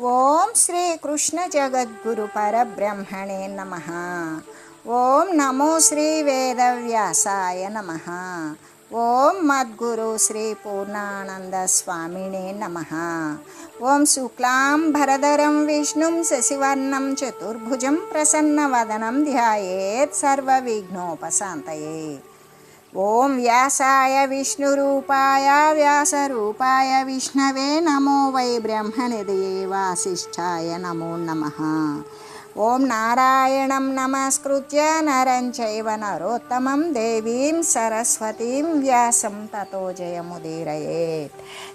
ఓం శ్రీ కృష్ణ జగద్గురు పరబ్రహ్మణే నమ ఓం నమో శ్రీ వేదవ్యాసాయ నమ ఓం మద్గురు శ్రీ పూర్ణానంద స్వామినే నమ ఓం శుక్లాం భరధరం విష్ణుం శశివర్ణం చతుర్భుజం ప్రసన్నవదనం ధ్యాయేత్ సర్వవిఘ్నోపశాంతయే ओम व्यासाय विष्णु व्यासरूपाय विष्णवे नमो वै ब्रह्मनिधये वासिष्ठाय नमो नमः। नमस्कृत नर नमस्कृत्य देवी सरस्वती नरोत्तमं तथो जय मुदीर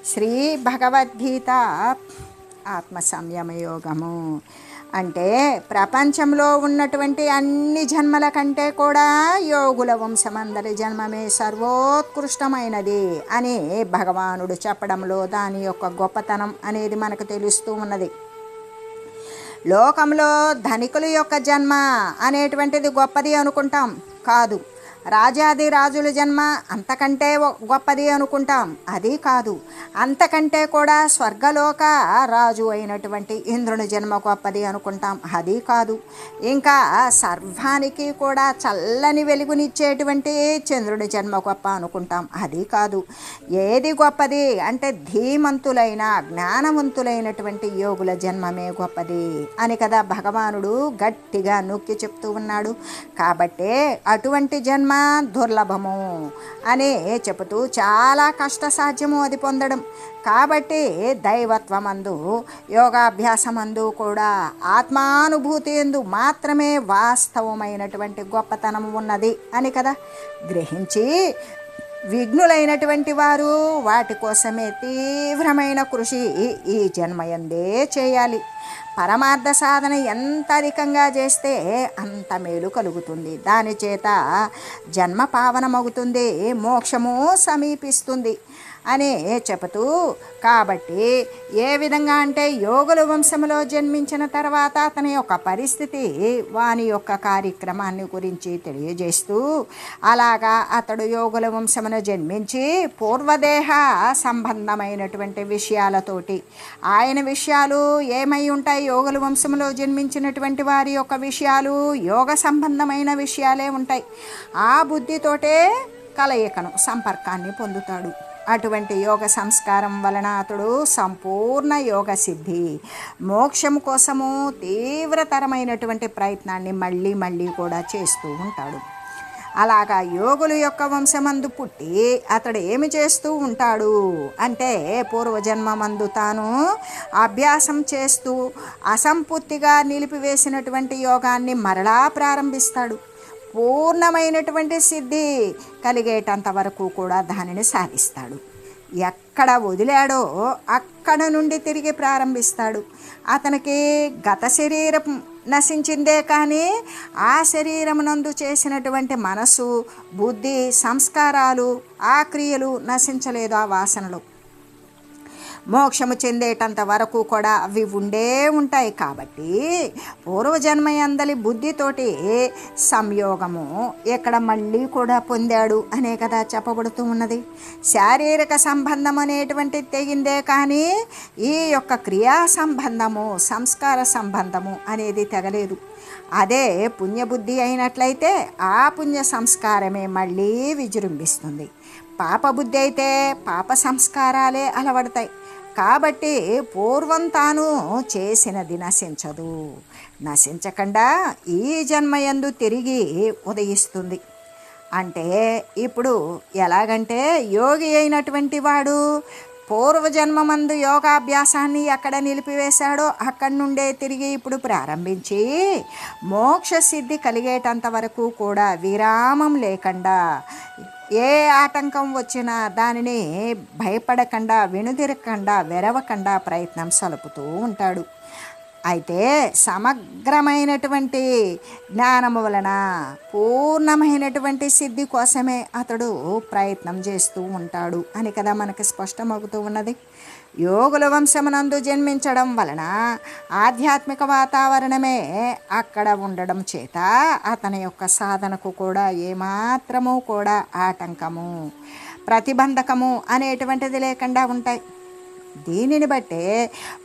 श्री भगवद्गीता आत्मसंयम आत्मसंयमयोगमु। అంటే ప్రపంచంలో ఉన్నటువంటి అన్ని జన్మల కంటే కూడా యోగుల వంశమందరి జన్మమే సర్వోత్కృష్టమైనది అని భగవానుడు చెప్పడంలో దాని యొక్క గొప్పతనం అనేది మనకు తెలుస్తూ ఉన్నది. లోకంలో ధనికుల యొక్క జన్మ అనేటువంటిది గొప్పది అనుకుంటాం. కాదు రాజాది రాజుల జన్మ అంతకంటే గొప్పది అనుకుంటాం. అది కాదు. అంతకంటే కూడా స్వర్గలోక రాజు అయినటువంటి ఇంద్రుని జన్మ గొప్పది అనుకుంటాం. అది కాదు. ఇంకా సర్వానికి కూడా చల్లని వెలుగునిచ్చేటువంటి చంద్రుని జన్మ గొప్ప అనుకుంటాం. అది కాదు. ఏది గొప్పది అంటే ధీమంతులైన జ్ఞానవంతులైనటువంటి యోగుల జన్మమే గొప్పది అని కదా భగవానుడు గట్టిగా నొక్కి చెప్తూ ఉన్నాడు. కాబట్టే అటువంటి జన్మ దుర్లభము అనే చెబుతూ చాలా కష్టసాధ్యము అది పొందడం. కాబట్టి దైవత్వమందు యోగాభ్యాసమందు కూడా ఆత్మానుభూతి ఎందు మాత్రమే వాస్తవమైనటువంటి గొప్పతనం ఉన్నది అని కదా గ్రహించి విఘ్నులైనటువంటి వారు వాటి కోసమే తీవ్రమైన కృషి ఈ జన్మయందే చేయాలి. పరమార్థ సాధన ఎంత అధికంగా చేస్తే అంత మేలు కలుగుతుంది. దాని చేత జన్మ పావనమవుతుంది మోక్షము సమీపిస్తుంది. అని చెబుతూ కాబట్టి ఏ విధంగా అంటే యోగుల వంశంలో జన్మించిన తర్వాత అతని యొక్క పరిస్థితి వాని యొక్క కార్యక్రమాన్ని గురించి తెలియజేస్తూ అలాగా అతడు యోగుల వంశమును జన్మించి పూర్వదేహ సంబంధమైనటువంటి విషయాలతోటి ఆయన విషయాలు ఏమై ఉంటాయి? యోగుల వంశంలో జన్మించినటువంటి వారి యొక్క విషయాలు యోగ సంబంధమైన విషయాలే ఉంటాయి. ఆ బుద్ధితోటే కలయికను సంపర్కాన్ని పొందుతాడు. అటువంటి యోగ సంస్కారం వలన అతడు సంపూర్ణ యోగ సిద్ధి. మోక్షం కోసము తీవ్రతరమైనటువంటి ప్రయత్నాన్ని మళ్ళీ మళ్ళీ కూడా చేస్తూ ఉంటాడు. అలాగా యోగుల యొక్క వంశమందు పుట్టి అతడు ఏమి చేస్తూ ఉంటాడు అంటే పూర్వజన్మమందు తాను అభ్యాసం చేస్తూ అసంపూర్తిగా నిలిపివేసినటువంటి యోగాన్ని మరలా ప్రారంభిస్తాడు. పూర్ణమైనటువంటి సిద్ధి కలిగేటంత వరకు కూడా దానిని సాధిస్తాడు. ఎక్కడ వదిలాడో అక్కడ నుండి తిరిగి ప్రారంభిస్తాడు. అతనికి గత శరీరం నశించిందే కానీ ఆ శరీరమునందు చేసినటువంటి మనసు బుద్ధి సంస్కారాలు ఆ క్రియలు నశించలేదు ఆ వాసనలు. మోక్షము చెందేటంత వరకు కూడా అవి ఉండే ఉంటాయి కాబట్టి పూర్వజన్మ అందలి బుద్ధితోటి సంయోగము ఇక్కడ మళ్ళీ కూడా పొందాడు అనే కదా చెప్పబడుతూ ఉన్నది. శారీరక సంబంధం అనేటువంటి తెగిందే కానీ ఈ యొక్క క్రియా సంబంధము సంస్కార సంబంధము అనేది తెగలేదు. అదే పుణ్యబుద్ధి అయినట్లయితే ఆ పుణ్య సంస్కారమే మళ్ళీ విజృంభిస్తుంది. పాపబుద్ధి అయితే పాప సంస్కారాలే అలవడతాయి. కాబట్టి పూర్వం తాను చేసినది నశించదు నశించకుండా ఈ జన్మయందు తిరిగి ఉదయిస్తుంది. అంటే ఇప్పుడు ఎలాగంటే యోగి అయినటువంటి వాడు పూర్వజన్మమందు యోగాభ్యాసాన్ని ఎక్కడ నిలిపివేశాడో అక్కడి నుండే తిరిగి ఇప్పుడు ప్రారంభించి మోక్ష సిద్ధి కలిగేటంత వరకు కూడా విరామం లేకుండా ఏ ఆటంకం వచ్చినా దానిని భయపడకుండా వెనుదిరగకుండా వెరవకుండా ప్రయత్నం సలుపుతూ ఉంటాడు. అయితే సమగ్రమైనటువంటి జ్ఞానము వలన పూర్ణమైనటువంటి సిద్ధి కోసమే అతడు ప్రయత్నం చేస్తూ ఉంటాడు అని కదా మనకి స్పష్టమవుతూ ఉన్నది. యోగుల వంశమునందు జన్మించడం వలన ఆధ్యాత్మిక వాతావరణమే అక్కడ ఉండడం చేత అతని యొక్క సాధనకు కూడా ఏమాత్రము కూడా ఆటంకము ప్రతిబంధకము అనేటువంటిది లేకుండా ఉంటాయి. దీనిని బట్టే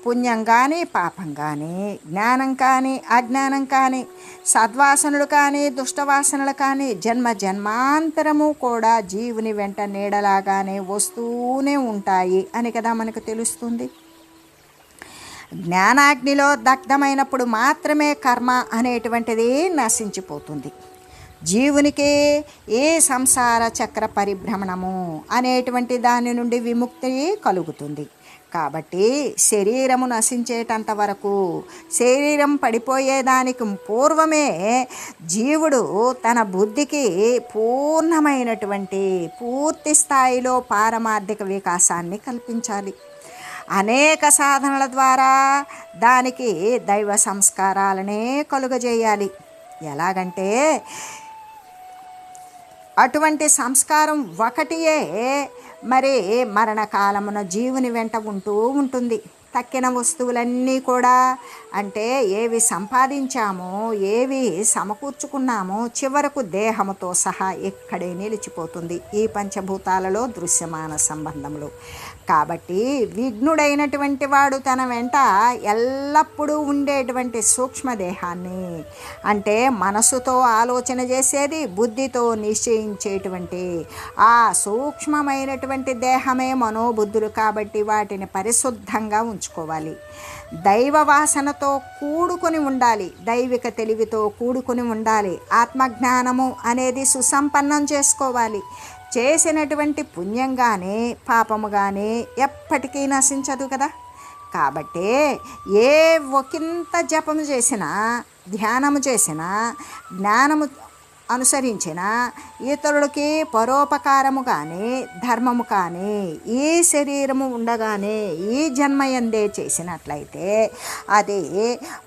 పుణ్యం కానీ పాపం కానీ జ్ఞానం కానీ అజ్ఞానం కానీ సద్వాసనలు కానీ దుష్టవాసనలు కానీ జన్మ జన్మాంతరము కూడా జీవుని వెంట నీడలాగానే వస్తూనే ఉంటాయి అని కదా మనకు తెలుస్తుంది. జ్ఞానాగ్నిలో దగ్ధమైనప్పుడు మాత్రమే కర్మ అనేటువంటిది నశించిపోతుంది. జీవునికి ఏ సంసార చక్ర పరిభ్రమణము అనేటువంటి దాని నుండి విముక్తి కలుగుతుంది. కాబట్టి శరీరము నశించేటంత వరకు శరీరం పడిపోయేదానికి పూర్వమే జీవుడు తన బుద్ధికి పూర్ణమైనటువంటి పూర్తి స్థాయిలో పారమార్థిక వికాసాన్ని కల్పించాలి. అనేక సాధనల ద్వారా దానికి దైవ సంస్కారాలనే కలుగజేయాలి. ఎలాగంటే అటువంటి సంస్కారం ఒకటియే మరి మరణకాలమున జీవుని వెంట ఉంటూ ఉంటుంది. తక్కిన వస్తువులన్నీ కూడా అంటే ఏవి సంపాదించామో ఏవి సమకూర్చుకున్నామో చివరకు దేహముతో సహా ఇక్కడే నిలిచిపోతుంది. ఈ పంచభూతాలలో దృశ్యమాన సంబంధములు. కాబట్టి విఘ్నుడైనటువంటి వాడు తన వెంట ఎల్లప్పుడూ ఉండేటువంటి సూక్ష్మదేహాన్ని అంటే మనసుతో ఆలోచన చేసేది బుద్ధితో నిశ్చయించేటువంటి ఆ సూక్ష్మమైనటువంటి దేహమే మనోబుద్ధులు కాబట్టి వాటిని పరిశుద్ధంగా ఉంచుకోవాలి. దైవ వాసనతో కూడుకొని ఉండాలి దైవిక తెలివితో కూడుకొని ఉండాలి ఆత్మజ్ఞానము అనేది సుసంపన్నం చేసుకోవాలి. చేసినటువంటి పుణ్యం కానీ పాపము కానీ ఎప్పటికీ నశించదు కదా. కాబట్టి ఏ ఒకంత జపము చేసినా ధ్యానము చేసినా జ్ఞానము అనుసరించిన ఇతరులకి పరోపకారము కానీ ధర్మము కానీ ఈ శరీరము ఉండగానే ఈ జన్మయందే చేసినట్లయితే అది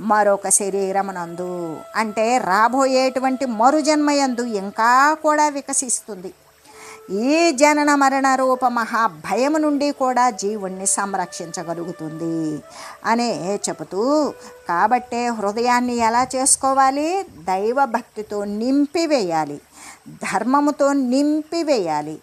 మరొక శరీరమునందు. అంటే రాబోయేటువంటి మరు జన్మయందు ఇంకా కూడా వికసిస్తుంది. ఈ జనన మరణ రూప మహాభయం నుండి కూడా జీవుణ్ణి సంరక్షించగలుగుతుంది అనే చెబుతూ కాబట్టే హృదయాన్ని ఎలా చేసుకోవాలి? దైవ భక్తితో నింపివేయాలి. ధర్మముతో నింపివేయాలి.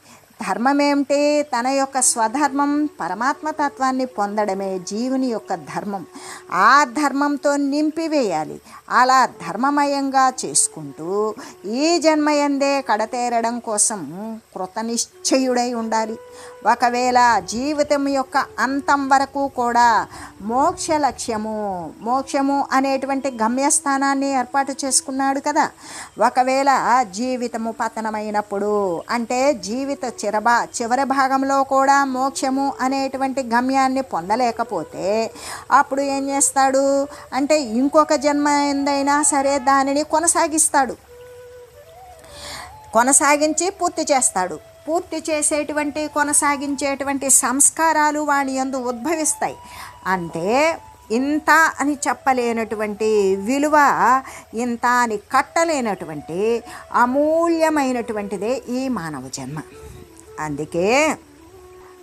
ధర్మమేమిటి తన యొక్క స్వధర్మం పరమాత్మ తత్వాన్ని పొందడమే జీవుని యొక్క ధర్మం. ఆ ధర్మంతో నింపివేయాలి. అలా ధర్మమయంగా చేసుకుంటూ ఈ జన్మయందే కడతేరడం కోసం కృతనిశ్చయుడై ఉండాలి. ఒకవేళ జీవితం యొక్క అంతం వరకు కూడా మోక్ష లక్ష్యము మోక్షము అనేటువంటి గమ్యస్థానాన్ని ఏర్పాటు చేసుకున్నాడు కదా. ఒకవేళ జీవితము పతనమైనప్పుడు అంటే జీవిత చిరభా చివరి భాగంలో కూడా మోక్షము అనేటువంటి గమ్యాన్ని పొందలేకపోతే అప్పుడు ఏం చేస్తాడు? అంటే ఇంకొక జన్మ ఎందైనా సరే దానిని కొనసాగిస్తాడు. కొనసాగించి పూర్తి చేస్తాడు. పూర్తి చేసేటువంటి కొనసాగించేటువంటి సంస్కారాలు వాని యందు ఉద్భవిస్తాయి. అంటే ఇంత అని చెప్పలేనటువంటి విలువ ఇంత అని కట్టలేనటువంటి అమూల్యమైనటువంటిదే ఈ మానవ జన్మ. అందుకే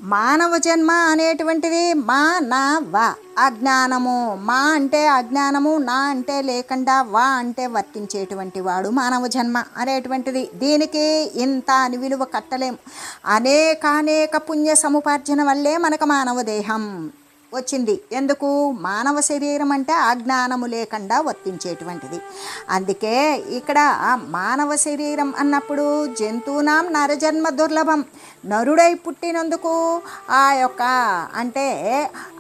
మానవ జన్మ అనేటువంటిది మా నా వా అజ్ఞానము. మా అంటే అజ్ఞానము నా అంటే లేకుండా వా అంటే వర్తించేటువంటి వాడు మానవ జన్మ అనేటువంటిది. దీనికి ఇంత అని విలువ కట్టలేము అనేకానేక పుణ్య సముపార్జన వల్లే మనకు మానవ దేహం. వచ్చింది. ఎందుకు? మానవ శరీరం అంటే అజ్ఞానము లేకుండా వర్తించేటువంటిది. అందుకే ఇక్కడ మానవ శరీరం అన్నప్పుడు జంతువునాం నరజన్మ దుర్లభం. నరుడై పుట్టినందుకు ఆ యొక్క అంటే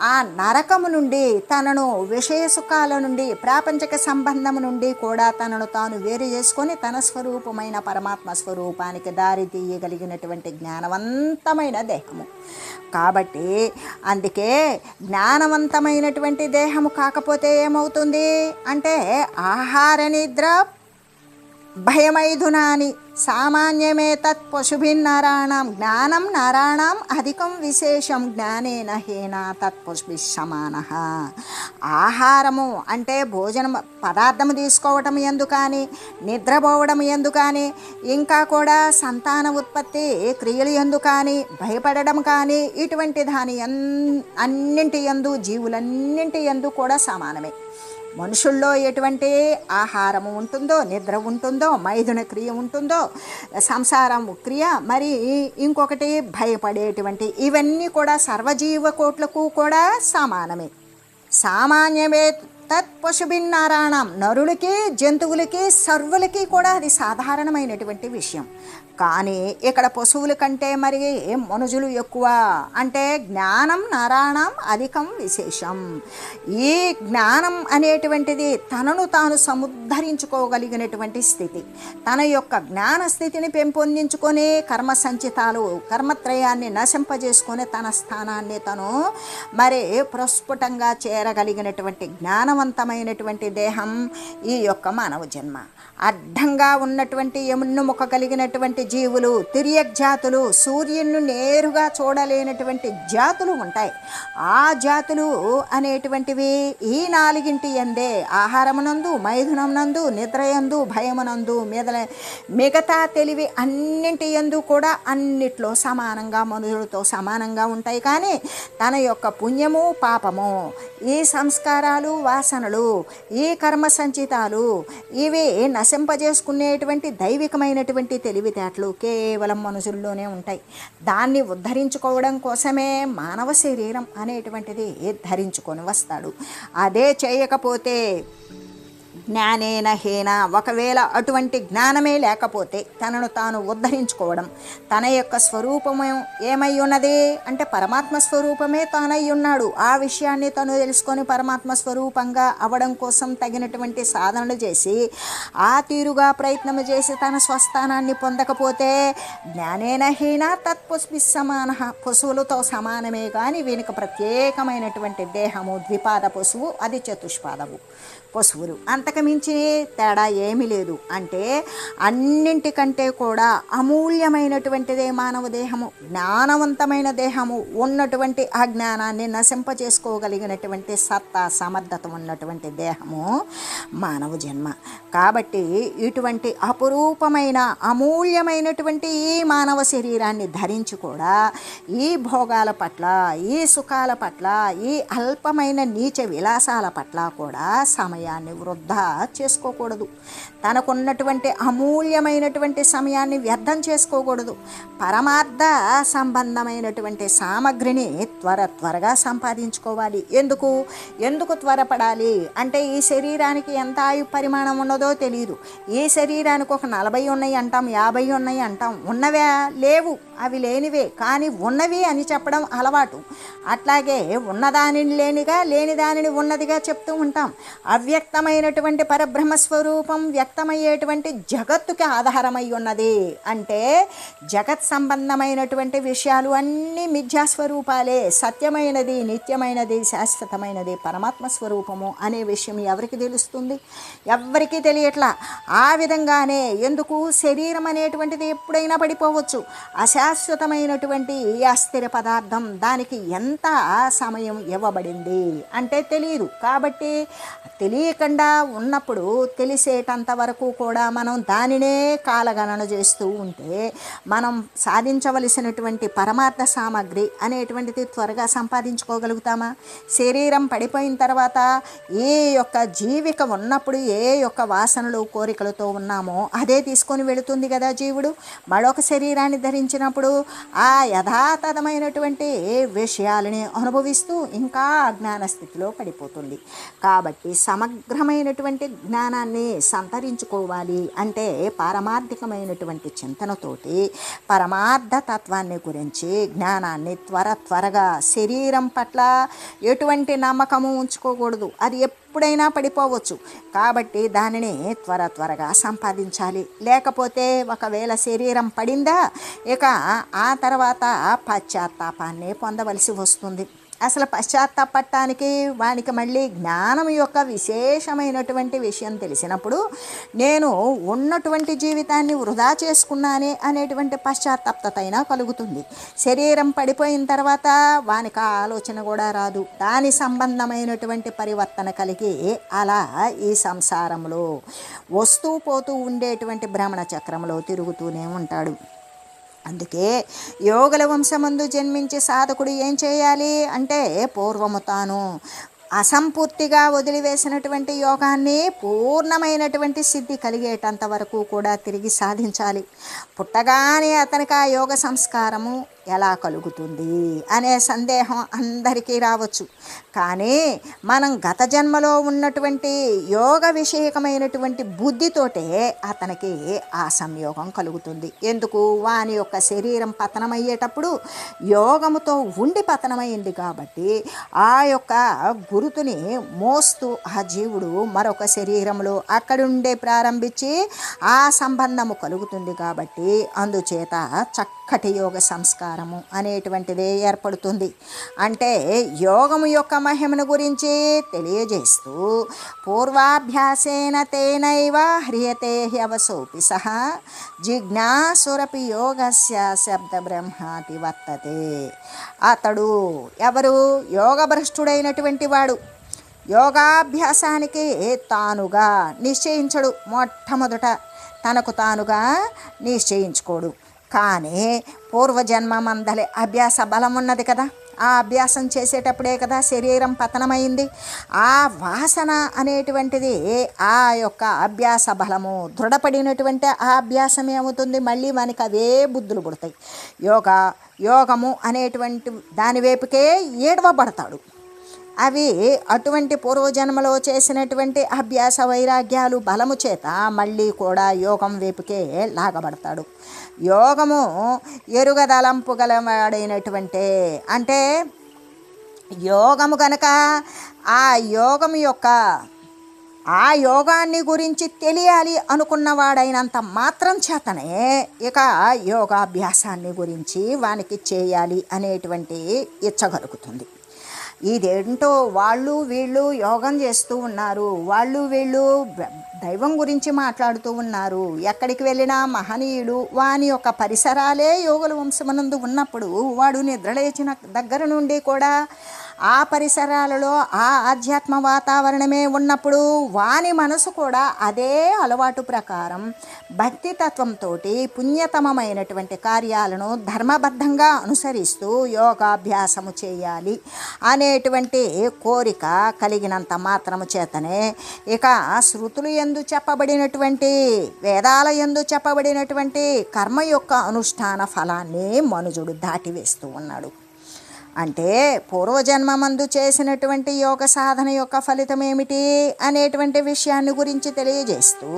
ఆ నరకము నుండి తనను విషయ సుఖాల నుండి ప్రాపంచక సంబంధము నుండి కూడా తనను తాను వేరు చేసుకొని తన స్వరూపమైన పరమాత్మ స్వరూపానికి దారి తీయగలిగినటువంటి జ్ఞానవంతమైన దేహము. కాబట్టి అందుకే జ్ఞానవంతమైనటువంటి దేహము కాకపోతే ఏమవుతుంది? అంటే ఆహార నిద్ర భయమైధునాని. సామాన్యమే తత్ పశుభిన్నారాణం జ్ఞానం నారాణం అధికం విశేషం జ్ఞానేన హేన తత్పశుభి సమాన. ఆహారము అంటే భోజనం పదార్థము తీసుకోవటం ఎందు కానీ నిద్రపోవడం ఎందు కానీ ఇంకా కూడా సంతాన ఉత్పత్తి క్రియలు ఎందు కానీ భయపడడం కానీ ఇటువంటి దాని అన్నింటి ఎందు జీవులన్నింటి ఎందు కూడా సమానమే. మనుషుల్లో ఎటువంటి ఆహారము ఉంటుందో నిద్ర ఉంటుందో మైథున క్రియ ఉంటుందో సంసారం క్రియ మరి ఇంకొకటి భయపడేటువంటి ఇవన్నీ కూడా సర్వజీవ కోట్లకు కూడా సమానమే. సామాన్యమే తత్ పశుభిన్నారాణం నరులకి జంతువులకి సర్వులకి కూడా అది సాధారణమైనటువంటి విషయం. కానీ ఇక్కడ పశువుల కంటే మరి మనుజులు ఎక్కువ? అంటే జ్ఞానం నారాయణం అధికం విశేషం. ఈ జ్ఞానం అనేటువంటిది తనను తాను సముద్ధరించుకోగలిగినటువంటి స్థితి. తన యొక్క జ్ఞాన స్థితిని పెంపొందించుకొని కర్మ సంచితాలు కర్మత్రయాన్ని నశింపజేసుకొని తన స్థానాన్ని తను మరి ప్రస్ఫుటంగా చేరగలిగినటువంటి జ్ఞానం ప్రకాశవంతమైనటువంటి దేహం ఈ యొక్క మానవ జన్మ. అడ్డంగా ఉన్నటువంటి ఎమున్నుముఖ కలిగినటువంటి జీవులు తిరియక్ జాతులు సూర్యుని నేరుగా చూడలేనటువంటి జాతులు ఉంటాయి. ఆ జాతులు అనేటువంటివి ఈ నాలుగింటి ఎందే ఆహారమునందు మైథునమునందు నిద్రయందు భయమునందు మిదల మిగతా తెలివి అన్నింటి ఎందు కూడా అన్నిట్లో సమానంగా మనుషులతో సమానంగా ఉంటాయి. కానీ తన యొక్క పుణ్యము పాపము ఈ సంస్కారాలు వాసనలు ఈ కర్మ సంచితాలు ఇవి నశింపజేసుకునేటువంటి దైవికమైనటువంటి తెలివితేటలు కేవలం మనుషుల్లోనే ఉంటాయి. దాన్ని ఉద్ధరించుకోవడం కోసమే మానవ శరీరం అనేటువంటిది ధరించుకొని వస్తాడు. అదే చేయకపోతే జ్ఞానేన హీన. ఒకవేళ అటువంటి జ్ఞానమే లేకపోతే తనను తాను ఉద్ధరించుకోవడం తన యొక్క స్వరూపమే ఏమై ఉన్నది? అంటే పరమాత్మ స్వరూపమే తానై ఉన్నాడు. ఆ విషయాన్ని తను తెలుసుకొని పరమాత్మ స్వరూపంగా అవడం కోసం తగినటువంటి సాధనలు చేసి ఆ తీరుగా ప్రయత్నం చేసి తన స్వస్థానాన్ని పొందకపోతే జ్ఞానేన హీన తత్పుష్పి సమాన. పశువులతో సమానమే కానీ వీనికి ప్రత్యేకమైనటువంటి దేహము ద్విపాద పశువు అది చతుష్పాదము. పశువులు. అంతకు మించి తేడా ఏమీ లేదు. అంటే అన్నింటికంటే కూడా అమూల్యమైనటువంటిదే మానవ దేహము జ్ఞానవంతమైన దేహము ఉన్నటువంటి ఆ జ్ఞానాన్ని నశింపచేసుకోగలిగినటువంటి సత్తా సమర్థత ఉన్నటువంటి దేహము మానవ జన్మ. కాబట్టి ఇటువంటి అపురూపమైన అమూల్యమైనటువంటి ఈ మానవ శరీరాన్ని ధరించి కూడా ఈ భోగాల పట్ల ఈ సుఖాల పట్ల ఈ అల్పమైన నీచ విలాసాల పట్ల కూడా సమయాన్ని వృద్ధా చేసుకోకూడదు. తనకున్నటువంటి అమూల్యమైనటువంటి సమయాన్ని వ్యర్థం చేసుకోకూడదు. పరమార్థ సంబంధమైనటువంటి సామగ్రిని త్వర త్వరగా సంపాదించుకోవాలి. ఎందుకు? ఎందుకు త్వరపడాలి? అంటే ఈ శరీరానికి ఎంత ఆయు పరిమాణం ఉన్నదో తెలియదు ఈ శరీరానికి ఒక నలభై ఉన్నాయి అంటాం యాభై ఉన్నాయి అంటాం. ఉన్నవే లేవు అవి లేనివే. కానీ ఉన్నవి అని చెప్పడం అలవాటు. అట్లాగే ఉన్నదానిని లేనిగా లేని దానిని ఉన్నదిగా చెప్తూ ఉంటాం. అవ్యక్తమైనటువంటి పరబ్రహ్మ స్వరూపం వ్యక్తమయ్యేటువంటి జగత్తుకి ఆధారమై ఉన్నది. అంటే జగత్ సంబంధమైనటువంటి విషయాలు అన్నీ మిథ్యాస్వరూపాలే. సత్యమైనది నిత్యమైనది శాశ్వతమైనది పరమాత్మ స్వరూపము అనే విషయం ఎవరికి తెలుస్తుంది? ఎవరికీ తెలియట్లా? ఆ విధంగానే ఎందుకు శరీరం అనేటువంటిది ఎప్పుడైనా పడిపోవచ్చు. అశాశ్వతమైనటువంటి ఈ అస్థిర పదార్థం దానికి ఎంత సమయం ఇవ్వబడింది? అంటే తెలియదు. కాబట్టి తెలియకుండా ఉన్నప్పుడు తెలిసేటంత వరకు కూడా మనం దానినే కాలగణన చేస్తూ ఉంటే మనం సాధించవలసినటువంటి పరమార్థ సామాగ్రి అనేటువంటిది త్వరగా సంపాదించుకోగలుగుతామా? శరీరం పడిపోయిన తర్వాత ఏ యొక్క జీవిక ఉన్నప్పుడు ఏ యొక్క వాసనలు కోరికలతో ఉన్నామో అదే తీసుకొని వెళుతుంది కదా జీవుడు. మరొక శరీరాన్ని ధరించినప్పుడు ఆ యథాతథమైనటువంటి విషయాలని అనుభవిస్తూ ఇంకా అజ్ఞాన స్థితిలో పడిపోతుంది. కాబట్టి సమగ్రమైనటువంటి జ్ఞానాన్ని సంతరించుకోవాలి అంటే పారమార్థికమైనటువంటి చింతనతోటి పరమార్థ తత్వాన్ని గురించి జ్ఞానాన్ని త్వర త్వరగా శరీరం పట్ల ఎటువంటి నమ్మకము ఉంచుకోకూడదు. అది ఎప్పుడైనా పడిపోవచ్చు. కాబట్టి దానిని త్వర త్వరగా సంపాదించాలి. లేకపోతే ఒకవేళ శరీరం పడిందా ఇక ఆ తర్వాత పశ్చాత్తాపాన్ని పొందవలసి వస్తుంది. అసలు పశ్చాత్తాపడటానికి వానికి మళ్ళీ జ్ఞానం యొక్క విశేషమైనటువంటి విషయం తెలిసినప్పుడు నేను ఉన్నటువంటి జీవితాన్ని వృధా చేసుకున్నానే అనేటువంటి పశ్చాత్తాపత కలుగుతుంది. శరీరం పడిపోయిన తర్వాత వానికి ఆ ఆలోచన కూడా రాదు. దాని సంబంధమైనటువంటి పరివర్తన కలిగి అలా ఈ సంసారంలో వస్తూ పోతూ ఉండేటువంటి భ్రమణ చక్రంలో తిరుగుతూనే ఉంటాడు. అందుకే యోగుల వంశమందు జన్మించే సాధకుడు ఏం చేయాలి అంటే పూర్వము తాను అసంపూర్తిగా వదిలివేసినటువంటి యోగాన్ని పూర్ణమైనటువంటి సిద్ధి కలిగేటంత వరకు కూడా తిరిగి సాధించాలి. పుట్టగానే అతనికి ఆ యోగ సంస్కారము ఎలా కలుగుతుంది అనే సందేహం అందరికీ రావచ్చు. కానీ మనం గత జన్మలో ఉన్నటువంటి యోగ విషయకమైనటువంటి బుద్ధితోటే అతనికి ఆ సంయోగం కలుగుతుంది. ఎందుకు? వాని యొక్క శరీరం పతనమయ్యేటప్పుడు యోగముతో ఉండి పతనమైంది కాబట్టి ఆ యొక్క గురుతుని మోస్తూ ఆ జీవుడు మరొక శరీరంలో అక్కడుండే ప్రారంభించి ఆ సంబంధము కలుగుతుంది కాబట్టి అందుచేత చక్కటి యోగ సంస్కారం సంస్కారము అనేటువంటిదే ఏర్పడుతుంది. అంటే యోగము యొక్క మహిమను గురించి తెలియజేస్తూ పూర్వాభ్యాసేన తేనైవ హ్రియతే హ్యవసోపి సహా జిజ్ఞాసురపి యోగస్య శబ్ద బ్రహ్మాతి వర్తతే. అతడు ఎవరు? యోగభ్రష్టుడైనటువంటి వాడు. యోగాభ్యాసానికి తానుగా నిశ్చయించడు మొట్టమొదట. తనకు తానుగా నిశ్చయించుకోడు. కానీ పూర్వజన్మ మందలి అభ్యాస బలం ఉన్నది కదా. ఆ అభ్యాసం చేసేటప్పుడే కదా శరీరం పతనమైంది. ఆ వాసన అనేటువంటిది ఆ యొక్క అభ్యాస బలము దృఢపడినటువంటి ఆ అభ్యాసం ఏమవుతుంది మళ్ళీ మనకి అవే బుద్ధులు పుడతాయి. యోగా యోగము అనేటువంటి దాని వైపుకే ఏడవబడతాడు. అవి అటువంటి పూర్వజన్మలో చేసినటువంటి అభ్యాస వైరాగ్యాలు బలము చేత మళ్ళీ కూడా యోగం వైపుకే లాగబడతాడు. యోగము ఎరుగదలంపు గలవాడైనటువంటి అంటే యోగము కనుక ఆ యోగం యొక్క ఆ యోగాన్ని గురించి తెలియాలి అనుకున్నవాడైనంత మాత్రం చేతనే ఇక యోగాభ్యాసాన్ని గురించి వానికి చేయాలి అనేటువంటి ఇచ్చగలుగుతుంది. ఇదేంటో వాళ్ళు వీళ్ళు యోగం చేస్తూ ఉన్నారు. వాళ్ళు వీళ్ళు దైవం గురించి మాట్లాడుతూ ఉన్నారు. ఎక్కడికి వెళ్ళినా మహనీయుడు వాని యొక్క పరిసరాలే యోగుల వంశమనందు ఉన్నప్పుడు వాడు నిద్రలేచిన దగ్గర నుండి కూడా ఆ పరిసరాలలో ఆ ఆధ్యాత్మ వాతావరణమే ఉన్నప్పుడు వాని మనసు కూడా అదే అలవాటు ప్రకారం భక్తి తత్వంతో పుణ్యతమమైనటువంటి కార్యాలను ధర్మబద్ధంగా అనుసరిస్తూ యోగాభ్యాసము చేయాలి అనేటువంటి కోరిక కలిగినంత మాత్రము చేతనే ఇక శృతులు ఎందు చెప్పబడినటువంటి వేదాల ఎందు చెప్పబడినటువంటి కర్మ యొక్క అనుష్ఠాన ఫలాన్ని మనుజుడు దాటివేస్తూ ఉన్నాడు. అంటే పూర్వజన్మమందు చేసినటువంటి యోగ సాధన యొక్క ఫలితం ఏమిటి అనేటువంటి విషయాన్ని గురించి తెలియజేస్తూ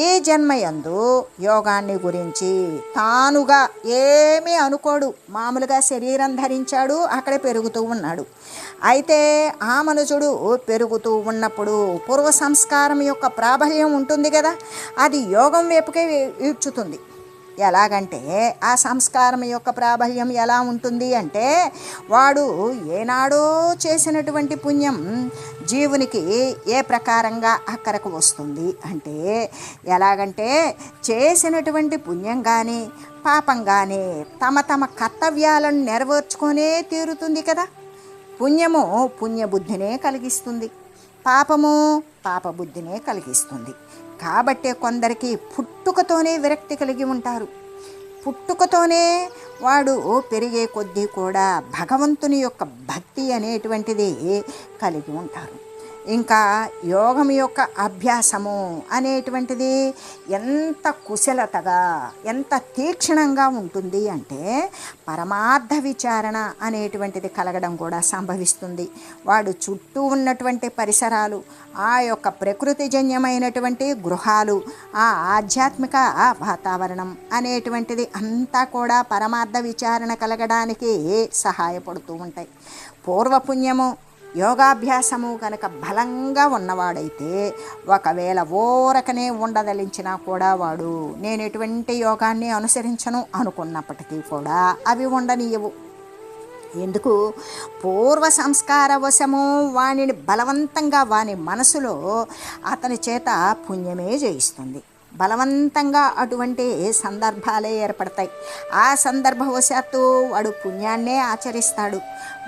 ఈ జన్మయందు యోగాన్ని గురించి తానుగా ఏమీ అనుకోడు. మామూలుగా శరీరం ధరించాడు అక్కడే పెరుగుతూ ఉన్నాడు. అయితే ఆ మనుషుడు పెరుగుతూ ఉన్నప్పుడు పూర్వ సంస్కారం యొక్క ప్రాబల్యం ఉంటుంది కదా అది యోగం వైపుకే ఈడ్చుతుంది ఎలాగంటే ఆ సంస్కారం యొక్క ప్రాబల్యం ఎలా ఉంటుంది అంటే వాడు ఏనాడో చేసినటువంటి పుణ్యం జీవునికి ఏ ప్రకారంగా అక్కరకు వస్తుంది అంటే ఎలాగంటే చేసినటువంటి పుణ్యం కానీ పాపం కానీ తమ తమ కర్తవ్యాలను నెరవేర్చుకొనే తీరుతుంది కదా. పుణ్యము పుణ్యబుద్ధినే కలిగిస్తుంది. పాపము పాపబుద్ధినే కలిగిస్తుంది. కాబట్టే కొందరికి పుట్టుకతోనే విరక్తి కలిగి ఉంటారు. పుట్టుకతోనే వాడు పెరిగే కొద్దీ కూడా భగవంతుని యొక్క భక్తి అనేటువంటిది కలిగి ఉంటారు. ఇంకా యోగం యొక్క అభ్యాసము అనేటువంటిది ఎంత కుశలతగా ఎంత తీక్షణంగా ఉంటుంది అంటే పరమార్థ విచారణ అనేటువంటిది కలగడం కూడా సంభవిస్తుంది. వాడు చుట్టూ ఉన్నటువంటి పరిసరాలు ఆ యొక్క ప్రకృతిజన్యమైనటువంటి గృహాలు ఆ ఆధ్యాత్మిక వాతావరణం అనేటువంటిది అంతా కూడా పరమార్థ విచారణ కలగడానికి సహాయపడుతూ ఉంటాయి. పూర్వపుణ్యము యోగాభ్యాసము కనుక బలంగా ఉన్నవాడైతే ఒకవేళ ఓరకనే ఉండదలించినా కూడా వాడు నేను ఎటువంటి యోగాన్ని అనుసరించను అనుకున్నప్పటికీ కూడా అవి ఉండనీయవు. ఎందుకు? పూర్వ సంస్కార వశము వానిని బలవంతంగా వాని మనసులో అతని చేత పుణ్యమే జయిస్తుంది. బలవంతంగా అటువంటి సందర్భాలే ఏర్పడతాయి. ఆ సందర్భవశాత్తు వాడు పుణ్యాన్నే ఆచరిస్తాడు.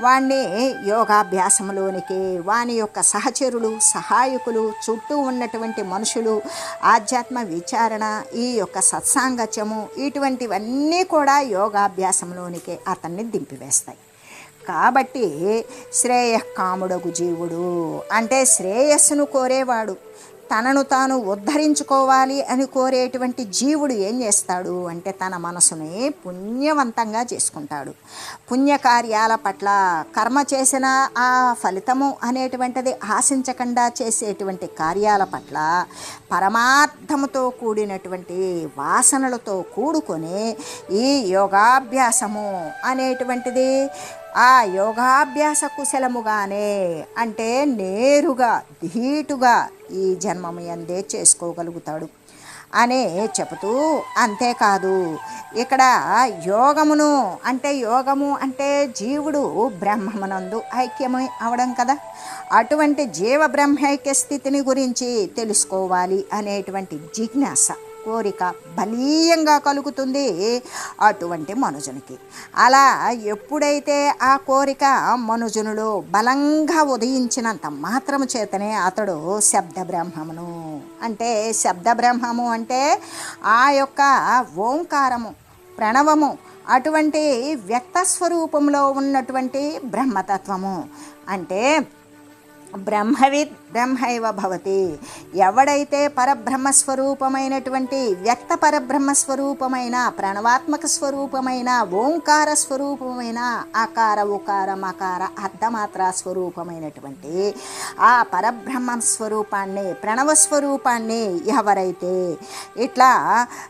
వాణ్ణి యోగాభ్యాసంలోనికి వాని యొక్క సహచరులు సహాయకులు చుట్టూ ఉన్నటువంటి మనుషులు ఆధ్యాత్మ విచారణ ఈ యొక్క సత్సాంగత్యము ఇటువంటివన్నీ కూడా యోగాభ్యాసంలోనికి అతన్ని దింపివేస్తాయి. కాబట్టి శ్రేయకాముడగు జీవుడు అంటే శ్రేయస్సును కోరేవాడు. తనను తాను ఉద్ధరించుకోవాలి అని కోరేటువంటి జీవుడు ఏం చేస్తాడు అంటే తన మనసుని పుణ్యవంతంగా చేసుకుంటాడు. పుణ్యకార్యాల పట్ల కర్మ చేసిన ఆ ఫలితము అనేటువంటిది ఆశించకుండా చేసేటువంటి కార్యాల పట్ల పరమార్థముతో కూడినటువంటి వాసనలతో కూడుకొని ఈ యోగాభ్యాసము అనేటువంటిది ఆ యోగాభ్యాస కుశలముగానే అంటే నేరుగా ధీటుగా ఈ జన్మము ఎందే చేసుకోగలుగుతాడు. అనే చెబుతూ అంతేకాదు ఇక్కడ యోగమును అంటే యోగము అంటే జీవుడు బ్రహ్మమునందు ఐక్యమై అవడం కదా? అటువంటి జీవ బ్రహ్మైక్య స్థితిని గురించి తెలుసుకోవాలి అనేటువంటి జిజ్ఞాస. కోరిక బలీయంగా కలుగుతుంది అటువంటి మనుజునికి. అలా ఎప్పుడైతే ఆ కోరిక మనుజునులో బలంగా ఉదయించినంత మాత్రము చేతనే అతడు శబ్ద బ్రహ్మమును అంటే శబ్ద బ్రహ్మము అంటే ఆ యొక్క ఓంకారము ప్రణవము అటువంటి వ్యక్త స్వరూపంలో ఉన్నటువంటి బ్రహ్మతత్వము. అంటే బ్రహ్మవిద్ బ్రహ్మైవ భవతి. ఎవడైతే పరబ్రహ్మ స్వరూపమైనటువంటి వ్యక్త పరబ్రహ్మ స్వరూపమైన ప్రణవాత్మక స్వరూపమైన ఓంకార స్వరూపమైన ఆకార ఉకార మకార అర్ధమాత్ర స్వరూపమైనటువంటి ఆ పరబ్రహ్మ స్వరూపాన్ని ప్రణవ స్వరూపాన్ని ఎవరైతే ఇట్లా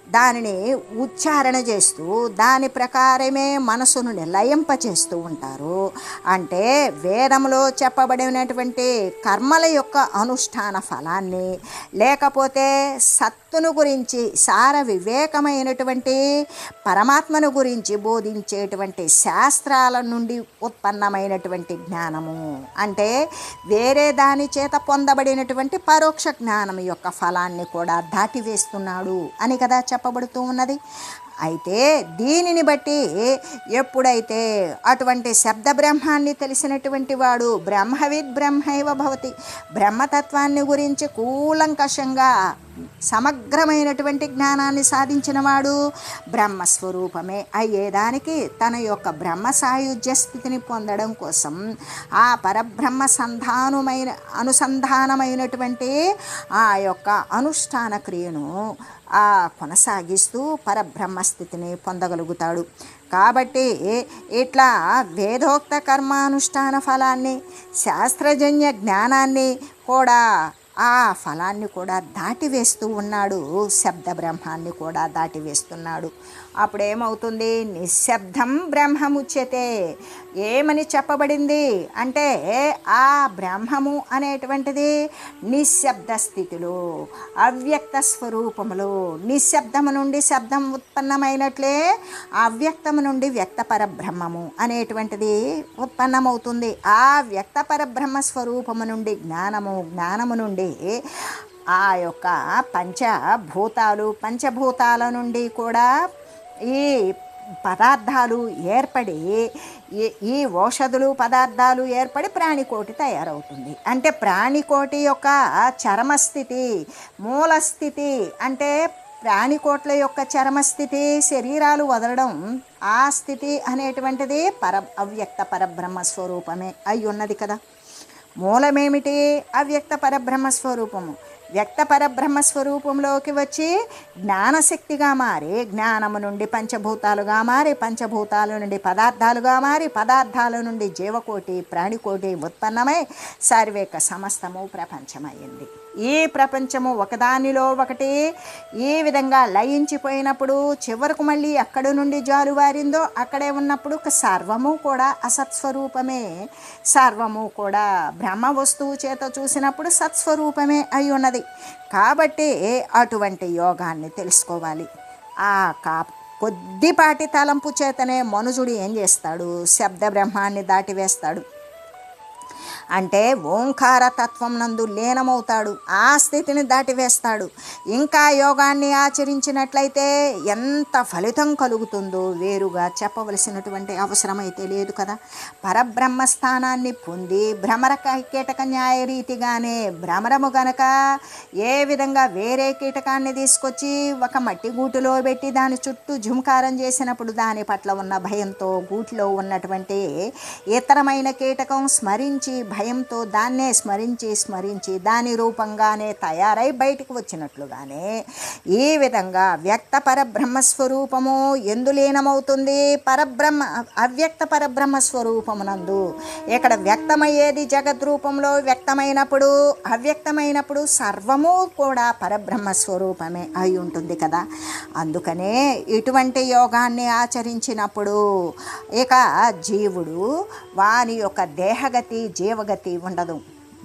దానిని ఉచ్చారణ చేస్తూ దాని ప్రకారమే మనసును నిలయింపచేస్తూ ఉంటారు అంటే వేదంలో చెప్పబడినటువంటి కర్మల యొక్క అనుష్ఠాన ఫలాన్ని లేకపోతే సత్తును గురించి సార వివేకమైనటువంటి పరమాత్మను గురించి బోధించేటువంటి శాస్త్రాల నుండి ఉత్పన్నమైనటువంటి జ్ఞానము. అంటే వేరే దాని చేత పొందబడినటువంటి పరోక్ష జ్ఞానం యొక్క ఫలాన్ని కూడా దాటివేస్తున్నాడు అని కదా చెప్పబడుతూ ఉన్నది. అయితే దీనిని బట్టి ఎప్పుడైతే అటువంటి శబ్ద బ్రహ్మాన్ని తెలిసినటువంటి వాడు బ్రహ్మవిద్ బ్రహ్మైవ భవతి బ్రహ్మతత్వాన్ని గురించి కూలంకషంగా సమగ్రమైనటువంటి జ్ఞానాన్ని సాధించినవాడు బ్రహ్మస్వరూపమే. అయ్యేదానికి తన యొక్క బ్రహ్మ సాయుధ్య స్థితిని పొందడం కోసం ఆ పరబ్రహ్మ సంధానమైన అనుసంధానమైనటువంటి ఆ యొక్క అనుష్ఠాన క్రియను ఆ కొనసాగిస్తూ పరబ్రహ్మ స్థితిని పొందగలుగుతాడు. కాబట్టి ఇట్లా వేదోక్త కర్మానుష్ఠాన ఫలాన్ని శాస్త్రజన్య జ్ఞానాన్ని కూడా ఆ ఫలాన్ని కూడా దాటివేస్తూ ఉన్నాడు శబ్ద బ్రహ్మాన్ని కూడా దాటివేస్తున్నాడు. అప్పుడేమవుతుంది? నిశ్శబ్దం బ్రహ్మముచ్యతే. ఏమని చెప్పబడింది? అంటే ఆ బ్రహ్మము అనేటువంటిది నిశ్శబ్ద స్థితిలో అవ్యక్త స్వరూపములో. నిశ్శబ్దము నుండి శబ్దం ఉత్పన్నమైనట్లే అవ్యక్తము నుండి వ్యక్తపర బ్రహ్మము అనేటువంటిది ఉత్పన్నమవుతుంది. ఆ వ్యక్తపర బ్రహ్మ స్వరూపము నుండి జ్ఞానము జ్ఞానము నుండి ఆ యొక్క పంచభూతాలు పంచభూతాల నుండి కూడా ఈ పదార్థాలు ఏర్పడి ఈ- ఈ ఔషధులు పదార్థాలు ఏర్పడి ప్రాణికోటి తయారవుతుంది. అంటే ప్రాణికోటి యొక్క చరమస్థితి మూలస్థితి అంటే ప్రాణికోట్ల యొక్క చరమస్థితి శరీరాలు వదలడం ఆ స్థితి అనేటువంటిది పర అవ్యక్త పరబ్రహ్మ స్వరూపమే అయి ఉన్నది కదా. మూలమేమిటి? అవ్యక్త పరబ్రహ్మ స్వరూపము. వ్యక్త పరబ్రహ్మ స్వరూపంలోకి వచ్చి జ్ఞానశక్తిగా మారి జ్ఞానము నుండి పంచభూతాలుగా మారి పంచభూతాల నుండి పదార్థాలుగా మారి పదార్థాల నుండి జీవకోటి ప్రాణికోటి ఉత్పన్నమై సర్వేక సమస్తము ప్రపంచమైంది ఈ ప్రపంచము ఒకదానిలో ఒకటి. ఈ విధంగా లయించిపోయినప్పుడు చివరకు మళ్ళీ ఎక్కడి నుండి జారువారిందో అక్కడే ఉన్నప్పుడు ఒక సర్వము కూడా అసత్స్వరూపమే. సర్వము కూడా బ్రహ్మ వస్తువు చేత చూసినప్పుడు సత్స్వరూపమే అయి ఉన్నది. కాబట్టి అటువంటి యోగాన్ని తెలుసుకోవాలి. ఆ కా కొద్దిపాటి తలంపు చేతనే మనుజుడు ఏం చేస్తాడు? శబ్ద బ్రహ్మాన్ని దాటివేస్తాడు. అంటే ఓంకార తత్వం నందు లీనమవుతాడు. ఆ స్థితిని దాటివేస్తాడు ఇంకా యోగాన్ని ఆచరించినట్లయితే ఎంత ఫలితం కలుగుతుందో వేరుగా చెప్పవలసినటువంటి అవసరమైతే లేదు కదా. పరబ్రహ్మ స్థానాన్ని పొంది భ్రమర కీటక న్యాయ రీతిగానే భ్రమరము గనక ఏ విధంగా వేరే కీటకాన్ని తీసుకొచ్చి ఒక మట్టి గూటిలో పెట్టి దాని చుట్టూ జుంకారం చేసినప్పుడు దాని పట్ల ఉన్న భయంతో గూటిలో ఉన్నటువంటి ఇతరమైన కీటకం స్మరించి భయంతో దాన్నే స్మరించి స్మరించి దాని రూపంగానే తయారై బయటకు వచ్చినట్లుగానే ఈ విధంగా వ్యక్త పరబ్రహ్మస్వరూపము స్వరూపము పరబ్రహ్మ అవ్యక్త పరబ్రహ్మస్వరూపమునందు ఇక్కడ వ్యక్తమయ్యేది జగద్రూపంలో వ్యక్తమైనప్పుడు అవ్యక్తమైనప్పుడు సర్వము కూడా పరబ్రహ్మ స్వరూపమే అయి ఉంటుంది కదా. అందుకనే ఇటువంటి యోగాన్ని ఆచరించినప్పుడు ఇక జీవుడు వాని యొక్క దేహగతి జీవగతి ఉండదు.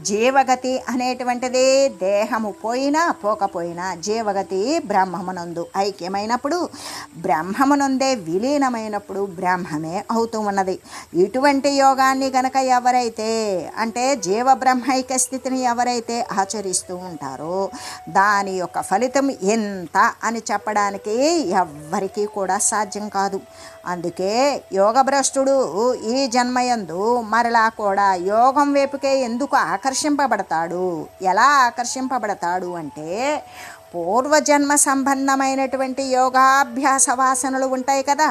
జీవగతి అనేటువంటిది దేహము పోయినా పోకపోయినా జీవగతి బ్రహ్మమునందు ఐక్యమైనప్పుడు బ్రహ్మమునందే విలీనమైనప్పుడు బ్రహ్మమే అవుతూ ఉన్నది. ఇటువంటి యోగాన్ని గనక ఎవరైతే అంటే జీవ బ్రహ్మైక్య స్థితిని ఎవరైతే ఆచరిస్తూ ఉంటారో దాని యొక్క ఫలితం ఎంత అని చెప్పడానికి ఎవ్వరికీ కూడా సాధ్యం కాదు. అందుకే యోగభ్రష్టుడు ఈ జన్మయందు మరలా కూడా యోగం వైపుకే ఎందుకు ఆకర్షింపబడతాడు? ఎలా ఆకర్షింపబడతాడు అంటే పూర్వజన్మ సంబంధమైనటువంటి యోగాభ్యాస వాసనలు ఉంటాయి కదా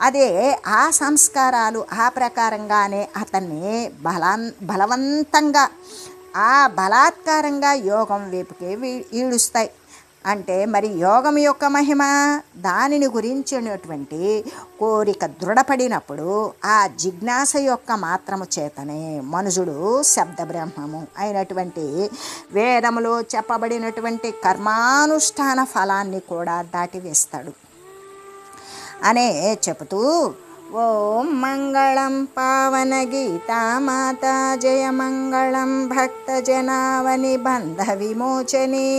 అదే ఆ సంస్కారాలు ఆ ప్రకారంగానే అతన్ని బలాన్ బలవంతంగా ఆ బలాత్కారంగా యోగం వైపుకే వీ- ఈడుస్తాయి. అంటే మరి యోగం యొక్క మహిమ దానిని గురించినటువంటి కోరిక దృఢపడినప్పుడు ఆ జిజ్ఞాస యొక్క మాత్రము చేతనే మనుషుడు శబ్ద బ్రహ్మము అయినటువంటి వేదములో చెప్పబడినటువంటి కర్మానుష్ఠాన ఫలాన్ని కూడా దాటివేస్తాడు. అనే చెబుతూ ॐ मङ्गलं पावनगीता माता जयमङ्गलं भक्तजनावनिबन्धविमोचने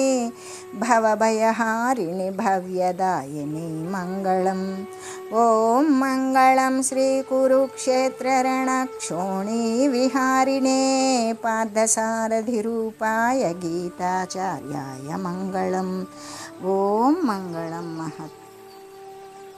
भवभयहारिणि भव्यदायिनि मङ्गलम्। ॐ मङ्गलं श्रीकुरुक्षेत्ररणक्षोणीविहारिणे पादसारथिरूपाय गीताचार्याय मङ्गलम्। ॐ मङ्गलं महत्